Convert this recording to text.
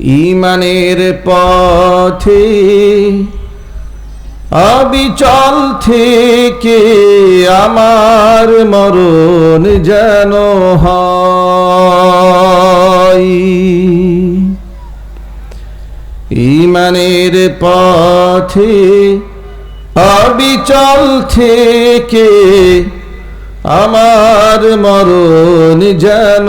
ইমানের পথে অবিচল থেকে আমার মরণ যেন ইমানের পথে অবিচল থেকে আমার মরণ যেন